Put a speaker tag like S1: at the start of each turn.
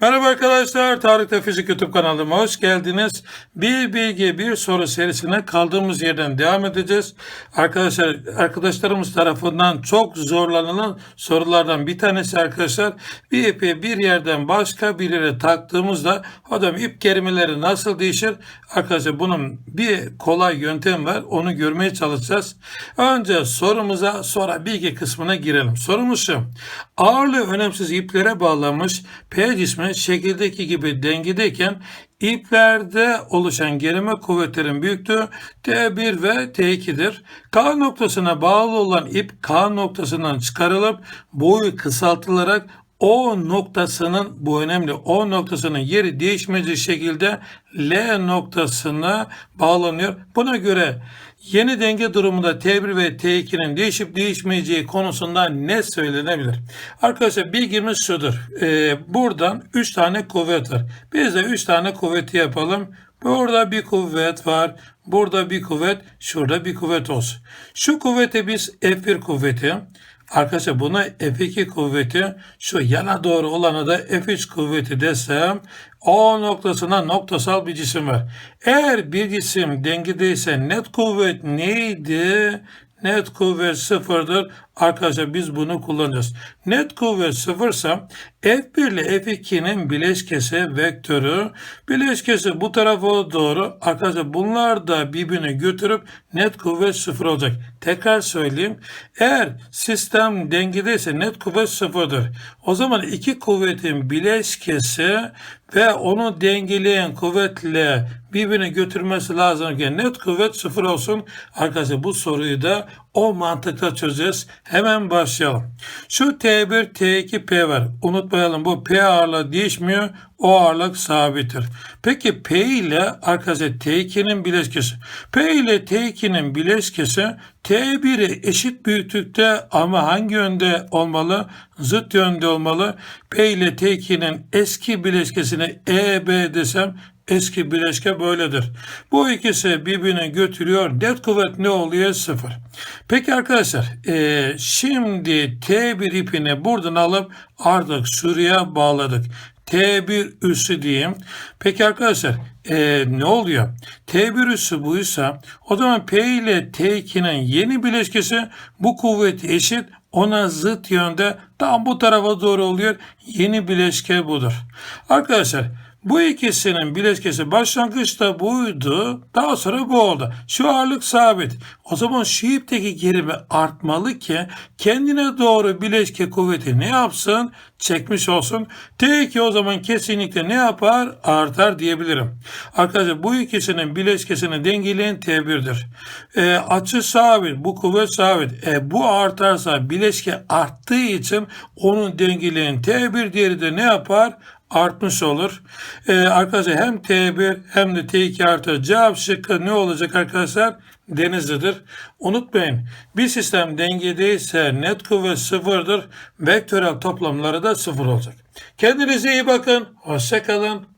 S1: Merhaba arkadaşlar, Tarık'ta Fizik YouTube kanalıma hoş geldiniz. Bir bilgi, bir soru serisine kaldığımız yerden devam edeceğiz. Arkadaşlar, arkadaşlarımız tarafından çok zorlanılan sorulardan bir tanesi arkadaşlar. Bir ipi bir yerden başka bir yere taktığımızda hocam ip gerimeleri nasıl değişir? Arkadaşlar bunun bir kolay yöntem var. Onu görmeye çalışacağız. Önce sorumuza sonra bilgi kısmına girelim. Sorumuz şu. Ağırlığı önemsiz iplere bağlanmış P cismi şekildeki gibi dengedeyken iplerde oluşan gerilme kuvvetlerin büyüklüğü T1 ve T2'dir. K noktasına bağlı olan ip K noktasından çıkarılıp boyu kısaltılarak o noktasının bu önemli o noktasının yeri değişmeyecek şekilde L noktasına bağlanıyor. Buna göre yeni denge durumunda T1 ve T2'nin değişip değişmeyeceği konusunda ne söylenebilir? Arkadaşlar bilgimiz şudur. Ee, buradan 3 tane kuvvet var. Biz de 3 tane kuvveti yapalım. Burada bir kuvvet var. Burada bir kuvvet. Şurada bir kuvvet olsun. Şu kuvvete biz F1 kuvveti. Arkadaşlar buna F2 kuvveti şu yana doğru olana da F3 kuvveti desem O noktasına noktasal bir cisim var. Eğer bir cisim dengedeyse net kuvvet neydi? Net kuvvet sıfırdır. Arkadaşlar biz bunu kullanacağız. Net kuvvet sıfırsa F1 ile F2'nin bileşkesi vektörü. Bileşkesi bu tarafa doğru. Arkadaşlar bunlar da birbirini götürüp net kuvvet sıfır olacak. Tekrar söyleyeyim. Eğer sistem dengedeyse net kuvvet sıfırdır. O zaman iki kuvvetin bileşkesi ve onu dengeleyen kuvvetle birbirini götürmesi lazım ki net kuvvet sıfır olsun. Arkadaşlar bu soruyu da o mantıkla çözeceğiz. Hemen başlayalım. Şu T1, T2, P var. Unutmayalım bu P ağırlığı değişmiyor. O ağırlık sabittir. Peki P ile arkadaşlar T2'nin bileşkesi. P ile T2'nin bileşkesi T1'i eşit büyüklükte ama hangi yönde olmalı? Zıt yönde olmalı. P ile T2'nin eski bileşkesine EB desem eski bileşke böyledir. Bu ikisi birbirine götürüyor. Net kuvvet ne oluyor? Sıfır. Peki arkadaşlar e, şimdi T1 ipini buradan alıp artık şuraya bağladık. T1 üssü diyeyim. Peki arkadaşlar e, ne oluyor? T1 üssü buysa o zaman P ile T2'nin yeni bileşkesi bu kuvveti eşit ona zıt yönde tam bu tarafa doğru oluyor. Yeni bileşke budur. Arkadaşlar bu ikisinin bileşkesi başlangıçta buydu. Daha sonra bu oldu. Şu ağırlık sabit. O zaman şu ipteki gerimi artmalı ki kendine doğru bileşke kuvveti ne yapsın? Çekmiş olsun. T2 o zaman kesinlikle ne yapar? Artar diyebilirim. Arkadaşlar bu ikisinin bileşkesini dengeleyen T1'dir. E, açı sabit. Bu kuvvet sabit. E, bu artarsa bileşke arttığı için onun dengeleyen T1 diğeri de ne yapar? artmış olur. Ee, arkadaşlar hem T1 hem de T2 artı cevap şıkkı ne olacak arkadaşlar? Denizli'dir. Unutmayın bir sistem dengedeyse net kuvvet sıfırdır. Vektörel toplamları da sıfır olacak. Kendinize iyi bakın. Hoşçakalın.